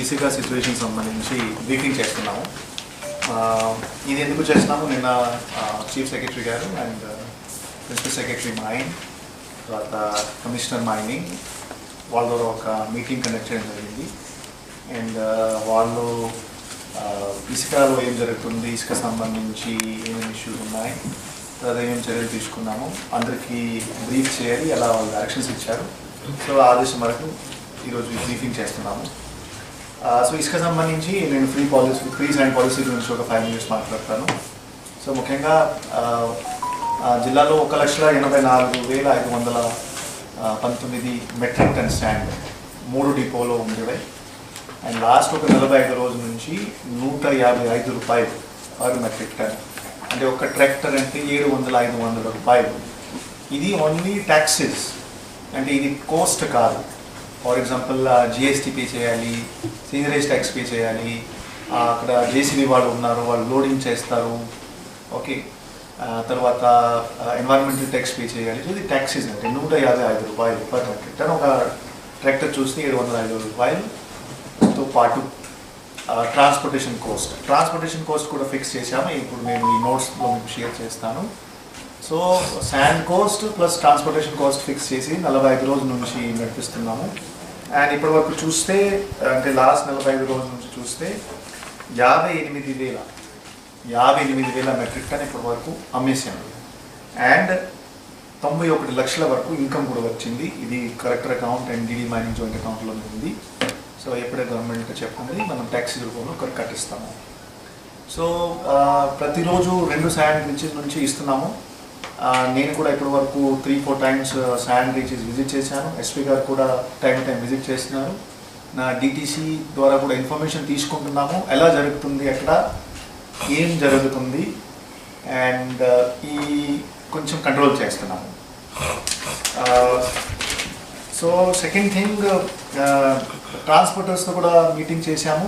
ఈసీగా సిచ్యువేషన్ సంబంధించి బ్రీఫింగ్ చేస్తున్నాము. ఇది ఎందుకు చేస్తున్నాము? నిన్న చీఫ్ సెక్రటరీ గారు అండ్ ప్రిన్సిపల్ సెక్రటరీ మైన్ తర్వాత కమిషనర్ మైనింగ్ వాళ్ళ ద్వారా ఒక మీటింగ్ కండక్ట్ చేయడం జరిగింది. అండ్ వాళ్ళు ఇసుకలో ఏం జరుగుతుంది ఇసుక సంబంధించి ఏమేమి ఇష్యూస్ ఉన్నాయి తర్వాత ఏమేమి చర్యలు తీసుకున్నాము అందరికీ బ్రీఫ్ చేయాలి అలా వాళ్ళు డైరెక్షన్స్ ఇచ్చారు. సో ఆ ఆదేశం వరకు ఈరోజు బ్రీఫింగ్ చేస్తున్నాము. సో ఇసుక సంబంధించి నేను free policy free sand policy గురించి ఒక ఫైవ్ మినిట్స్ మాట్లాడతాను. సో ముఖ్యంగా జిల్లాలో ఒక లక్షల ఎనభై నాలుగు వేల ఐదు వందల పంతొమ్మిది మెట్రిక్ టన్ స్టాండ్ మూడు డిపోలో ఉండేవి. అండ్ లాస్ట్ ఒక నలభై ఐదు రోజుల నుంచి నూట యాభై ఐదు రూపాయలు పర్ మెట్రిక్ టన్ అంటే ఒక ట్రాక్టర్ అంటే ఏడు వందల ఐదు వందల రూపాయలు. ఇది ఓన్లీ ట్యాక్సెస్ అంటే ఇది కోస్ట్ కాదు. ఫర్ ఎగ్జాంపుల్ జిఎస్టీ పే చేయాలి సీనరేజ్ ట్యాక్స్ పే చేయాలి అక్కడ జేసీబీ వాళ్ళు ఉన్నారు వాళ్ళు లోడింగ్ చేస్తారు ఓకే తర్వాత ఎన్వైరన్మెంటల్ ట్యాక్స్ పే చేయాలి. ఇది ట్యాక్సీస్ అంటే నూట యాభై ఐదు రూపాయలు పర్ మెట్రిక్ టన్ ఒక ట్రాక్టర్ చూస్తే ఏడు వందల ఐదు రూపాయలు. తో పాటు ట్రాన్స్పోర్టేషన్ కోస్ట్ ట్రాన్స్పోర్టేషన్ కోస్ట్ కూడా ఫిక్స్ చేశాము. ఇప్పుడు నేను ఈ నోట్స్లో మీకు షేర్ చేస్తాను. So sand cost plus transportation cost fix చేసి నలభై ఐదు రోజుల నుంచి నడిపిస్తున్నాము. అండ్ ఇప్పటి వరకు చూస్తే అంటే లాస్ట్ నలభై ఐదు రోజుల నుంచి చూస్తే యాభై ఎనిమిది వేల యాభై ఎనిమిది వేల మెట్రిక్ టన్ ఇప్పటి వరకు అమ్మేసాము అండ్ తొంభై ఒకటి లక్షల వరకు ఇన్కమ్ కూడా వచ్చింది. ఇది correct account and DD mining joint అకౌంట్లో ఉంది. సో ఎప్పుడే గవర్నమెంట్ చెప్తుంది మనం ట్యాక్స్ రూపంలో కట్టిస్తాము. సో ప్రతిరోజు రెండు శాండ్ నుంచి నుంచి ఇస్తున్నాము. నేను కూడా ఇప్పటి వరకు three four times sand reaches visit చేశాను. ఎస్పీ గారు కూడా టైం టైం విజిట్ చేస్తున్నారు. నా డిటీసీ ద్వారా కూడా ఇన్ఫర్మేషన్ తీసుకుంటున్నాము. ఎలా జరుగుతుంది అక్కడ? ఏం జరుగుతుంది? అండ్ uh, ఈ కొంచెం కంట్రోల్ చేస్తున్నాము. సో సెకండ్ థింగ్ ట్రాన్స్పోర్టర్స్తో కూడా మీటింగ్ చేశాము.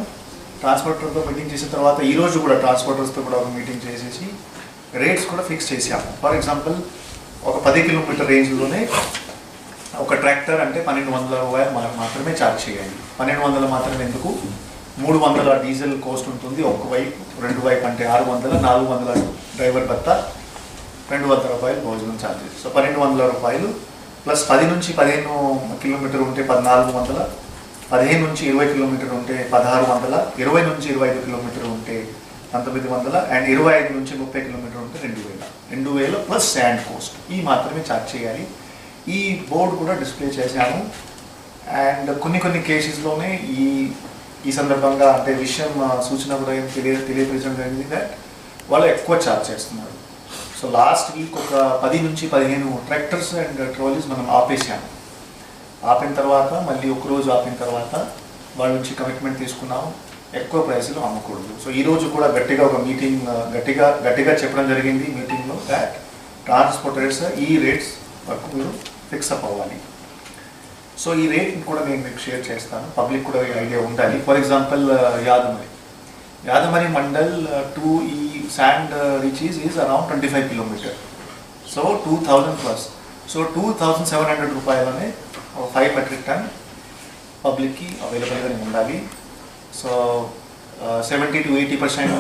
ట్రాన్స్పోర్టర్తో మీటింగ్ చేసిన తర్వాత ఈరోజు కూడా ట్రాన్స్పోర్టర్స్తో కూడా ఒక మీటింగ్ చేసేసి రేట్స్ కూడా ఫిక్స్ చేసాము ఫర్ ఎగ్జాంపుల్ ఒక పది కిలోమీటర్ రేంజ్లోనే ఒక ట్రాక్టర్ అంటే పన్నెండు వందల రూపాయలు మనకు మాత్రమే ఛార్జ్ చేయాలి పన్నెండు వందలు మాత్రమే ఎందుకు? మూడు వందల డీజిల్ కోస్ట్ ఉంటుంది. ఒక వైపు రెండు వైపు అంటే ఆరు వందల నాలుగు వందల డ్రైవర్ భర్త రెండు వందల రూపాయలు భోజనం ఛార్జెస్ సో పన్నెండు వందల రూపాయలు ప్లస్ పది నుంచి పదిహేను కిలోమీటర్ ఉంటే పద్నాలుగు వందల పదిహేను నుంచి ఇరవై కిలోమీటర్ ఉంటే పదహారు వందల ఇరవై నుంచి ఇరవై ఐదు కిలోమీటర్ ఉంటే పంతొమ్మిది వందల అండ్ ఇరవై ఐదు నుంచి ముప్పై కిలోమీటర్ ఉంటే రెండు వేల. రెండు వేల ప్లస్ శాండ్ కోస్ట్ ఈ మాత్రమే ఛార్జ్ చేయాలి. ఈ బోర్డు కూడా డిస్ప్లే చేశాము. అండ్ కొన్ని కొన్ని కేసెస్లోనే ఈ ఈ సందర్భంగా అంటే విషయం సూచన కూడా ఏం తెలియ తెలియపరచడం జరిగింది దట్ వాళ్ళు ఎక్కువ ఛార్జ్ చేస్తున్నారు. సో లాస్ట్ వీక్ ఒక పది నుంచి పదిహేను ట్రాక్టర్స్ అండ్ ట్రాలీస్ మనం ఆపేసాము ఆపిన తర్వాత మళ్ళీ ఒకరోజు ఆపిన తర్వాత వాళ్ళ నుంచి కమిట్మెంట్ తీసుకున్నాము. ఎక్కువ ప్రైస్లో అమ్మకూడదు. సో ఈరోజు కూడా గట్టిగా ఒక మీటింగ్ గట్టిగా గట్టిగా చెప్పడం జరిగింది మీటింగ్లో దాట్ ట్రాన్స్పోర్టర్స్ ఈ రేట్స్ వరకు మీరు ఫిక్స్ అప్ అవ్వాలి. సో ఈ రేట్ కూడా నేను మీకు షేర్ చేస్తాను. పబ్లిక్ కూడా ఈ ఐడియా ఉండాలి. For example Yadamari. Yadamari mandal to ఈ sand reaches is around twenty five kilometre so two thousand plus so two thousand seven hundred రూపాయలనే five metric ton పబ్లిక్కి అవైలబుల్గానే ఉండాలి. So seventy to eighty percent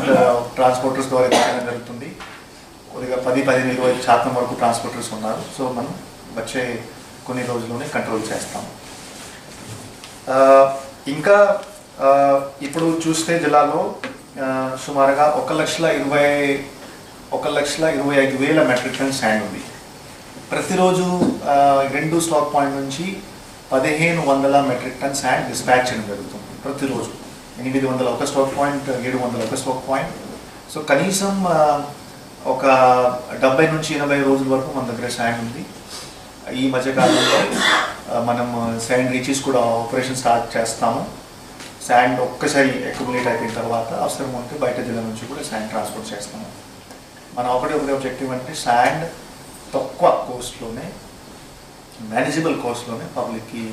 transporters ద్వారా చేయడం జరుగుతుంది. కొద్దిగా పది పదిహేను ఇరవై శాతం వరకు ట్రాన్స్పోర్టర్స్ ఉన్నారు. సో మనం వచ్చే కొన్ని రోజుల్లోనే కంట్రోల్ చేస్తాం. ఇంకా ఇప్పుడు చూస్తే జిల్లాలో సుమారుగా ఒక లక్షల ఇరవై ఒక లక్షల ఇరవై ఐదు వేల మెట్రిక్ టన్ శాండ్ ఉంది. ప్రతిరోజు రెండు స్టాక్ పాయింట్ నుంచి పదిహేను వందల మెట్రిక్ టన్ శాండ్ డిస్పాచ్ చేయడం జరుగుతుంది ప్రతిరోజు. ఎనిమిది వందల ఒక స్టాక్ పాయింట్ ఏడు వందల ఒక స్టాక్ పాయింట్. సో కనీసం ఒక డెబ్బై నుంచి ఎనభై రోజుల వరకు మన దగ్గర శాండ్ ఉంది. ఈ మధ్యకాలంలో మనం శాండ్ రీచెస్ కూడా ఆపరేషన్ స్టార్ట్ చేస్తాము. శాండ్ ఒక్కసారి అక్యుములేట్ అయిపోయిన తర్వాత అవసరం ఉంటే బయట జిల్లా నుంచి కూడా శాండ్ ట్రాన్స్పోర్ట్ చేస్తాము. మన ఒకటి ఒకటి ఆబ్జెక్టివ్ అంటే శాండ్ తక్కువ కోస్ట్లోనే మేనేజబుల్ కోస్ట్లోనే పబ్లిక్కి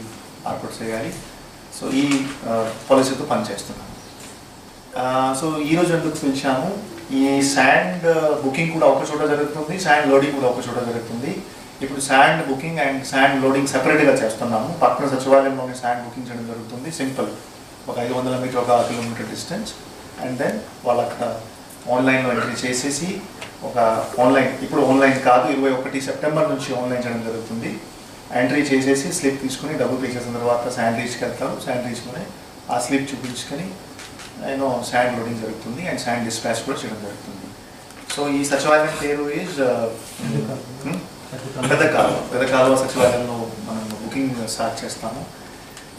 ఏర్పాటు చేయాలి. సో ఈ పాలసీతో పనిచేస్తున్నాము సో ఈ రోజు ఎందుకు పిలిచాము? ఈ శాండ్ బుకింగ్ కూడా ఒక చోట జరుగుతుంది శాండ్ లోడింగ్ కూడా ఒక చోట జరుగుతుంది. ఇప్పుడు sand booking and sand loading సెపరేట్గా చేస్తున్నాము. పక్కన సచివాలయంలోనే శాండ్ బుకింగ్ చేయడం జరుగుతుంది. సింపుల్ ఒక ఐదు వందల మీటర్ ఒక కిలోమీటర్ డిస్టెన్స్ అండ్ దెన్ వాళ్ళు అక్కడ ఆన్లైన్లో ఎంట్రీ చేసేసి ఒక ఆన్లైన్ ఇప్పుడు ఆన్లైన్ కాదు ఇరవై ఒకటి సెప్టెంబర్ నుంచి ఆన్లైన్ చేయడం జరుగుతుంది. ఎంట్రీ చేసేసి స్లిప్ తీసుకుని డబ్బులు పే చేసిన తర్వాత శాండ్రీచ్కి వెళ్తారు. శాండ్రీచ్లోనే ఆ స్లిప్ చూపించుకొని నేను శాండ్ లోడింగ్ జరుగుతుంది అండ్ శాండ్ డిస్పాచ్ కూడా చేయడం జరుగుతుంది. సో ఈ సచివాలయం పేరు ఈజ్ పెద్ద కాలువ పెద్ద కాలువ సచివాలయంలో మనం బుకింగ్ స్టార్ట్ చేస్తాము.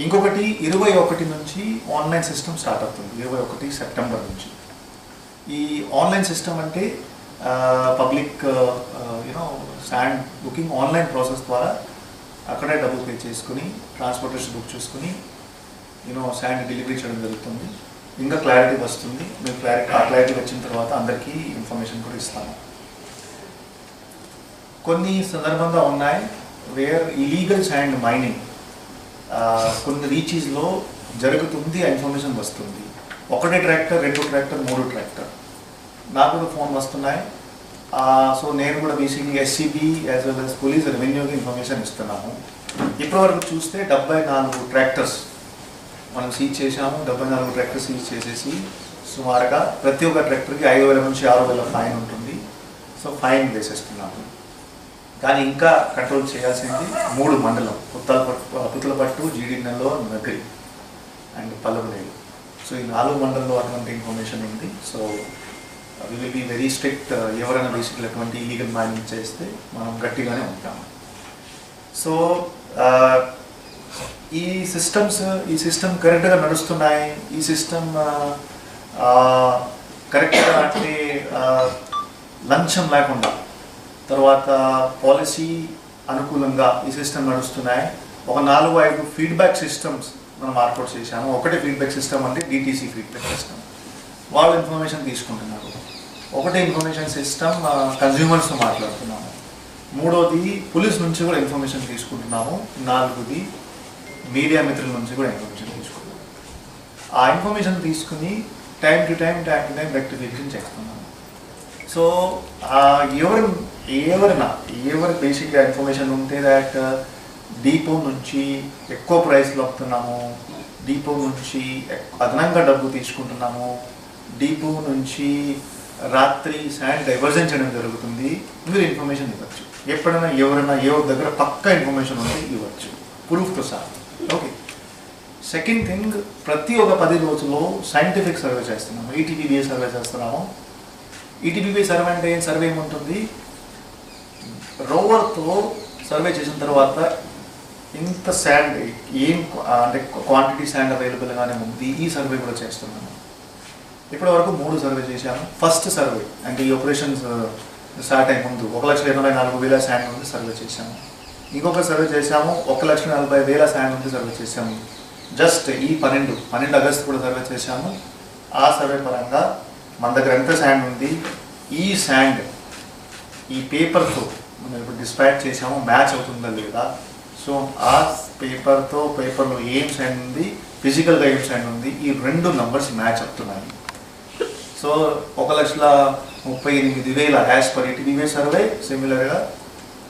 ఇంకొకటి ఇరవై ఒకటి నుంచి ఆన్లైన్ సిస్టమ్ స్టార్ట్ అవుతుంది. ఇరవై ఒకటి సెప్టెంబర్ నుంచి. ఈ ఆన్లైన్ సిస్టమ్ అంటే public you know sand booking online process ద్వారా అక్కడే డబ్బు పే చేసుకుని ట్రాన్స్పోర్టేషన్ బుక్ చేసుకుని యూనో శాండ్ డెలివరీ చేయడం జరుగుతుంది. ఇంకా క్లారిటీ వస్తుంది. మీరు క్లారిటీ ఆ క్లారిటీ వచ్చిన తర్వాత అందరికీ ఇన్ఫర్మేషన్ కూడా ఇస్తాము. కొన్ని సందర్భంగా ఉన్నాయి వేర్ ఇలీగల్ శాండ్ మైనింగ్. కొన్ని రీచీస్లో జరుగుతుంది ఆ ఇన్ఫర్మేషన్ వస్తుంది. ఒకటే ట్రాక్టర్ రెండు ట్రాక్టర్ మూడు ట్రాక్టర్. నాకు కూడా ఫోన్ వస్తున్నాయి. సో నేను కూడా basically SCB as well as police రెవెన్యూకి information ఇస్తున్నాము. ఇప్పటివరకు చూస్తే డెబ్బై నాలుగు ట్రాక్టర్స్ మనం సీజ్ చేశాము. డెబ్బై నాలుగు ట్రాక్టర్ సీజ్ చేసేసి సుమారుగా ప్రతి ఒక్క ట్రాక్టర్కి ఐదు వేల నుంచి ఆరు వేల ఫైన్ ఉంటుంది. సో ఫైన్ వేసేస్తున్నాము. కానీ ఇంకా కంట్రోల్ చేయాల్సింది మూడు మండలం పుత్తలపట్టు పుత్తలపట్టు జీడినెల్లో నగరి అండ్ పల్లవలేరు సో ఈ నాలుగు మండలంలో అటువంటి ఇన్ఫర్మేషన్ ఉంది. So we will be very strict ఎవరైనా బేసిక్లీ అటువంటి ఇల్లీగల్ మైనింగ్ చేస్తే మనం గట్టిగానే ఉంటాము సో uh, ఈ సిస్టమ్స్ ఈ సిస్టమ్ కరెక్ట్గా నడుస్తున్నాయి. ఈ సిస్టమ్ కరెక్ట్గా uh, uh, అంటే లంచం లేకుండా తర్వాత పాలసీ అనుకూలంగా ఈ సిస్టమ్ నడుస్తున్నాయి. ఒక నాలుగు ఐదు ఫీడ్బ్యాక్ సిస్టమ్స్ మనం ఏర్పాటు చేశాము. ఒకటి ఫీడ్బ్యాక్ సిస్టమ్ అంటే డిటీసీ ఫీడ్బ్యాక్ సిస్టమ్ వాళ్ళు ఇన్ఫర్మేషన్ తీసుకుంటున్నారు. ఒకటి ఇన్ఫర్మేషన్ సిస్టమ్ కన్జ్యూమర్స్తో మాట్లాడుతున్నాము. మూడోది పోలీస్ నుంచి కూడా ఇన్ఫర్మేషన్ తీసుకుంటున్నాము. నాలుగోది మీడియా మిత్రుల నుంచి కూడా ఇన్ఫర్మేషన్ తీసుకుంటున్నాము. ఆ ఇన్ఫర్మేషన్ తీసుకుని time to time time to time rectification చేస్తున్నాము. సో ఎవరు ఎవరైనా ఎవరు బేసిక్గా ఇన్ఫర్మేషన్ ఉంటే దాట్ డీపో నుంచి ఎక్కువ ప్రైస్లు వస్తున్నాము డీపో నుంచి అదనంగా డబ్బు తీసుకుంటున్నాము. డీపో నుంచి రాత్రి శాండ్ డైవర్జన్ చేయడం జరుగుతుంది. మీరు ఇన్ఫర్మేషన్ ఇవ్వచ్చు. ఎప్పుడైనా ఎవరైనా ఎవరి దగ్గర పక్కా ఇన్ఫర్మేషన్ ఉంటే ఇవ్వచ్చు. ప్రూఫ్తో సహా. ఓకే. సెకండ్ థింగ్ ప్రతి ఒక్క పది రోజుల్లో సైంటిఫిక్ సర్వే చేస్తున్నాము. ఈటీబీబీఏ సర్వే చేస్తున్నాము. ఈటీపీబీ సర్వే అంటే ఏం? సర్వే ఏముంటుంది? రోవర్తో సర్వే చేసిన తర్వాత ఇంత శాండ్ ఏం అంటే క్వాంటిటీ శాండ్ అవైలబుల్గానే ఉంది. ఈ సర్వే కూడా చేస్తున్నాము. ఇప్పటి వరకు మూడు సర్వే చేశాము. ఫస్ట్ సర్వే అంటే ఈ ఆపరేషన్స్ స్టార్ట్ అయ్యే ముందు ఒక లక్ష ఎనభై నాలుగు వేల శాండ్ ఉంది సర్వే చేశాము. ఇంకొక సర్వే చేశాము ఒక లక్ష నలభై వేల శాండ్ ఉంది సర్వే చేశాము. జస్ట్ ఈ పన్నెండు పన్నెండు ఆగస్టు కూడా సర్వే చేశాము. ఆ సర్వే పరంగా మన దగ్గర ఎంత శాండ్ ఉంది? ఈ శాండ్ ఈ పేపర్తో మనం ఇప్పుడు డిస్పాచ్ చేసాము మ్యాచ్ అవుతుందా లేదా? సో ఆ పేపర్తో పేపర్లో ఏం సైన్ ఉంది? ఫిజికల్గా ఏం సైన్ ఉంది? ఈ రెండు నంబర్స్ మ్యాచ్ అవుతున్నాయి. సో ఒక లక్షల ముప్పై ఎనిమిది వేల యాజ్ పర్ ఈటీవీ సర్వే సిమిలర్గా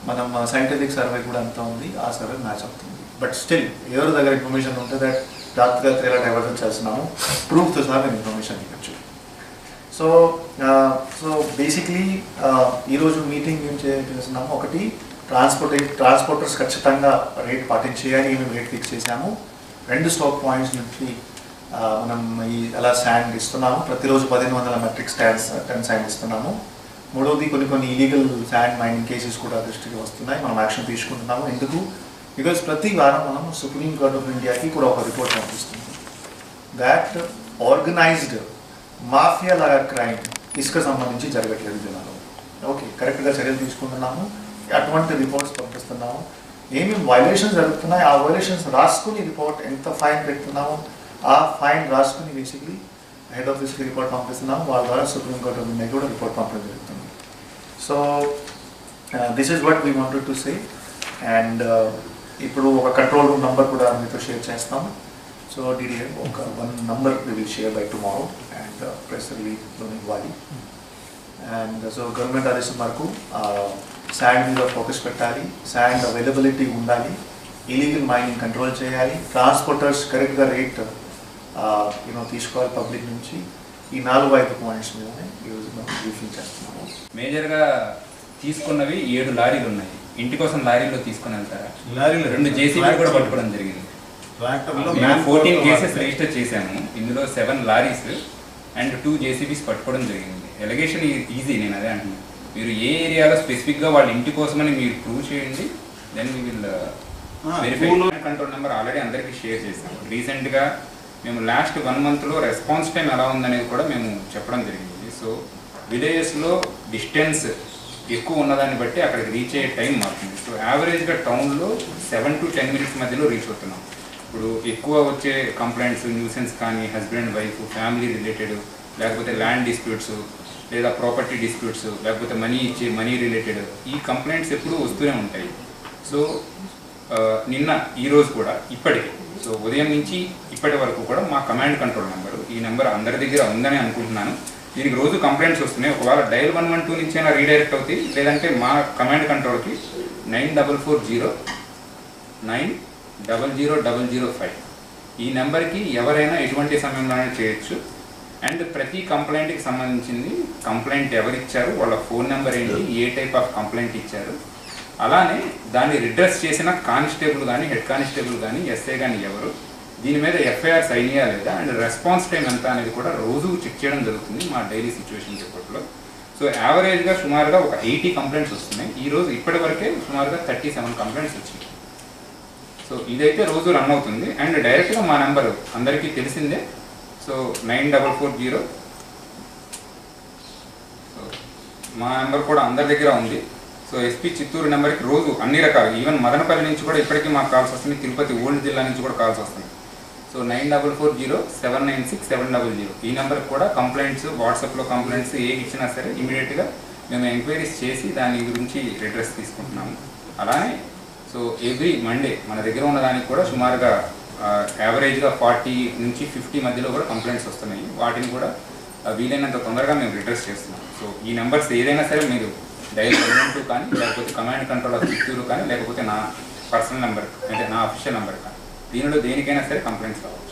మనం సైంటిఫిక్ సర్వే కూడా అంత ఉంది. ఆ సర్వే మ్యాచ్ అవుతుంది. బట్ స్టిల్ ఎవరి దగ్గర ఇన్ఫర్మేషన్ ఉంటే దట్ రాత్రి ఎలా డైవర్జన్ చేస్తున్నాము ప్రూఫ్తో సహా మేము ఇన్ఫర్మేషన్ ఇవ్వచ్చు. సో సో బేసిక్లీ ఈరోజు మీటింగ్ ఏం చేస్తున్నాము ఒకటి ట్రాన్స్పోర్ట్ ట్రాన్స్పోర్టర్స్ ఖచ్చితంగా రేట్ పాటించేయాలి మేము రేట్ ఫిక్స్ చేశాము. రెండు స్టాక్ పాయింట్స్ నుంచి మనం ఈ అలా శాండ్ ఇస్తున్నాము. ప్రతిరోజు పదిహేను వందల మెట్రిక్ స్టాండ్స్ టెన్ శాండ్ ఇస్తున్నాము. మూడవది కొన్ని కొన్ని ఇలీగల్ శాండ్ మైనింగ్ కేసెస్ కూడా దృష్టికి వస్తున్నాయి. మనం యాక్షన్ తీసుకుంటున్నాము. ఎందుకు? బికాస్ ప్రతి వారం మనం సుప్రీం కోర్ట్ ఆఫ్ ఇండియాకి కూడా ఒక రిపోర్ట్ పంపిస్తుంది దాట్ ఆర్గనైజ్డ్ మాఫియా లాగా క్రైమ్ ఇసుక సంబంధించి జరగట్లేదు జనాలు. ఓకే కరెక్ట్గా చర్యలు తీసుకుంటున్నాము. అటువంటి రిపోర్ట్స్ పంపిస్తున్నాము. ఏమేమి వైలేషన్స్ జరుగుతున్నాయి? ఆ వైలేషన్స్ రాసుకుని రిపోర్ట్ ఎంత ఫైన్ పెడుతున్నామో? ఆ ఫైన్ రాసుకుని బేసిక్లీ హెడ్ ఆఫీస్కి రిపోర్ట్ పంపిస్తున్నాము. వాళ్ళ ద్వారా సుప్రీంకోర్టు మీద కూడా రిపోర్ట్ పంపడం జరుగుతుంది. So this is what we wanted to say and ఇప్పుడు ఒక కంట్రోల్ రూమ్ నెంబర్ కూడా మీతో షేర్ చేస్తాము. సో డిడిఏ ఒక one number will share by tomorrow and press రిలీజ్లో ఇవ్వాలి. అండ్ సో గవర్నమెంట్ ఆదేశం వరకు శాండ్ మీద ఫోకస్ పెట్టాలి. శాండ్ అవైలబిలిటీ ఉండాలి. ఇలీగల్ మైనింగ్ కంట్రోల్ చేయాలి. ట్రాన్స్పోర్టర్స్ కరెక్ట్గా రేట్ యూనో తీసుకోవాలి పబ్లిక్ నుంచి. ఈ నాలుగు ఐదు పాయింట్స్ మీదనే ఈరోజు మనం బ్రీఫింగ్ చేస్తున్నాము. మేజర్గా తీసుకున్నవి ఏడు లారీలు ఉన్నాయి. ఇంటి కోసం లారీలో తీసుకొని వెళ్తారా? లారీలు రెండు జేసీబీ కూడా పట్టుకోవడం జరిగింది. Fourteen cases. రిజిస్టర్ చేశాము ఇందులో seven lorries and two JCBs పట్టుకోవడం జరిగింది. ఎలిగేషన్ ఈజీ నేను అదే అంటున్నాను మీరు ఏ ఏరియాలో స్పెసిఫిక్గా వాళ్ళ ఇంటి కోసమని మీరు ప్రూవ్ చేయండి then we will verify control number already అందరికీ షేర్ చేసాము రీసెంట్గా మేము లాస్ట్ వన్ మంత్లో రెస్పాన్స్ టైం ఎలా ఉందనేది కూడా మేము చెప్పడం జరిగింది. సో విలేజెస్లో డిస్టెన్స్ ఎక్కువ ఉన్నదాన్ని బట్టి అక్కడికి రీచ్ అయ్యే టైం మారుతుంది. సో యావరేజ్గా టౌన్లో సెవెన్ టు టెన్ మినిట్స్ మధ్యలో రీచ్ అవుతున్నాం. ఇప్పుడు ఎక్కువ వచ్చే కంప్లైంట్స్ న్యూసెన్స్ కానీ హస్బెండ్ వైఫ్ ఫ్యామిలీ రిలేటెడ్ లేకపోతే ల్యాండ్ డిస్ప్యూట్స్ లేదా ప్రాపర్టీ డిస్ప్యూట్స్ లేకపోతే మనీ ఇచ్చే మనీ రిలేటెడ్ ఈ కంప్లైంట్స్ ఎప్పుడూ వస్తూనే ఉంటాయి. సో uh, నిన్న ఈరోజు కూడా ఇప్పటికీ సో ఉదయం నుంచి ఇప్పటి వరకు కూడా మా కమాండ్ కంట్రోల్ నెంబర్ ఈ నెంబర్ అందరి దగ్గర ఉందని అనుకుంటున్నాను. దీనికి రోజు కంప్లైంట్స్ వస్తున్నాయి. ఒకవేళ డైల్ వన్ వన్ టూ నుంచి అయినా రీడైరెక్ట్ అవుతాయి లేదంటే మా command కంట్రోల్కి nine double four zero nine double zero double zero five ఈ నెంబర్కి ఎవరైనా ఎటువంటి సమయంలోనే చేయొచ్చు. అండ్ ప్రతి కంప్లైంట్కి సంబంధించింది కంప్లైంట్ ఎవరిచ్చారు వాళ్ళ ఫోన్ నెంబర్ ఏంటి ఏ టైప్ ఆఫ్ కంప్లైంట్ ఇచ్చారు అలానే దాన్ని రిడ్రెస్ చేసిన కానిస్టేబుల్ కానీ హెడ్ కానిస్టేబుల్ కానీ ఎస్ఐ కానీ ఎవరు దీని మీద ఎఫ్ఐఆర్ సైన్ అయ్యా లేదా అండ్ రెస్పాన్స్ టైం ఎంత అనేది కూడా రోజు చెక్ చేయడం జరుగుతుంది మా డైలీ సిచ్యువేషన్ రిపోర్ట్లో సో యావరేజ్గా సుమారుగా ఒక ఎయిటీ కంప్లైంట్స్ వస్తున్నాయి. ఈ రోజు ఇప్పటి వరకే సుమారుగా థర్టీ సెవెన్ కంప్లైంట్స్ వచ్చినాయి. సో ఇదైతే రోజు రన్ అవుతుంది. అండ్ డైరెక్ట్గా మా నెంబర్ అందరికీ తెలిసిందే. So nine double four zero so మా నెంబర్ కూడా అందరి దగ్గర ఉంది. సో ఎస్పీ చిత్తూరు నెంబర్కి రోజు అన్ని రకాలు ఈవెన్ మదనపల్లి నుంచి కూడా ఇప్పటికీ మాకు కాల్స్ వస్తుంది తిరుపతి ఓల్డ్ జిల్లా నుంచి కూడా కాల్స్ వస్తున్నాయి. So nine double four zero seven nine six seven double zero. ఈ నెంబర్కి కూడా కంప్లైంట్స్ వాట్సాప్లో కంప్లైంట్స్ ఏ ఇచ్చినా సరే ఇమీడియట్గా మేము ఎంక్వైరీస్ చేసి దాని గురించి రిడ్రెస్ తీసుకుంటున్నాము. అలానే సో ఎవ్రీ మండే మన దగ్గర ఉన్న దానికి కూడా సుమారుగా యావరేజ్గా ఫార్టీ నుంచి ఫిఫ్టీ మధ్యలో కూడా కంప్లైంట్స్ వస్తున్నాయి. వాటిని కూడా వీలైనంత తొందరగా మేము రిడ్రెస్ చేస్తున్నాం. సో ఈ నెంబర్స్ ఏదైనా సరే మీరు డైల్ టూ కానీ లేకపోతే కమాండ్ కంట్రోల్ ఆఫ్ చిత్తూరు కానీ లేకపోతే నా పర్సనల్ నెంబర్ అంటే నా అఫీషియల్ నెంబర్ కానీ. దీనిలో దేనికైనా సరే కంప్లైంట్స్ రావచ్చు.